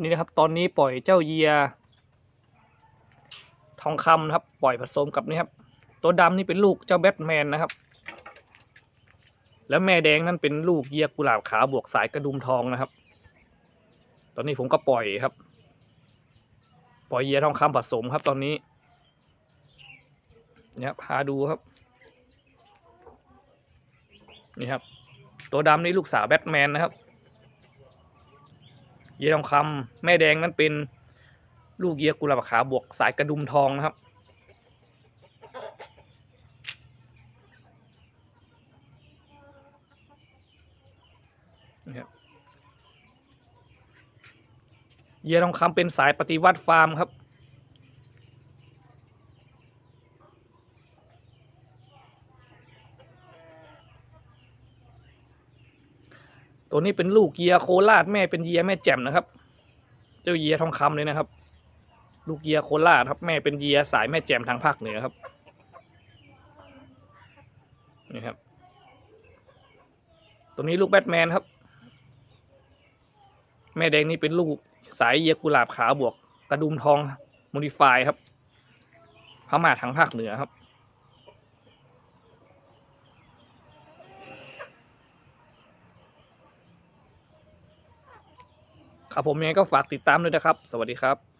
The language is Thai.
นี่นะครับ ตอนนี้ปล่อยเจ้าเยีย ทองคำนะครับ ปล่อยผสมกับนี่ครับ ตัวดำนี่เป็นลูกเจ้าแบทแมนนะครับ แล้วแม่แดงนั่นเป็นลูกเยียกุหลาบขาวบวกสายกระดุมทองนะครับ ตอนนี้ผมก็ปล่อยครับ ปล่อยเยียทองคำผสมครับ ตอนนี้เนี่ยพาดูครับ นี่ครับ ตัวดำนี่ลูกสาวแบทแมนนะครับ เยียทองคำแม่แดงนั้นเป็นลูกเยียกุหลาบขาวบวกสายกระดุมทองนะครับ เยียทองคำเป็นสายปฏิวัติฟาร์มครับ ตัวนี้เป็นลูกเยียโคราชแม่เป็นเยียแม่แจ่มนะครับ เจ้าเยียทองคำเลยนะครับ ลูกเยียโคราชครับแม่เป็นเยียสายแม่แจ่มทางภาคเหนือครับนี่ครับ ตัวนี้ลูกแบทแมนครับ แม่แดงนี่เป็นลูกสายเยียกุหลาบขาวบวก กระดุมทองโมดิฟายครับพม่าทางภาคเหนือครับ ครับผมยังไงก็ฝากติดตามด้วยนะครับ สวัสดีครับ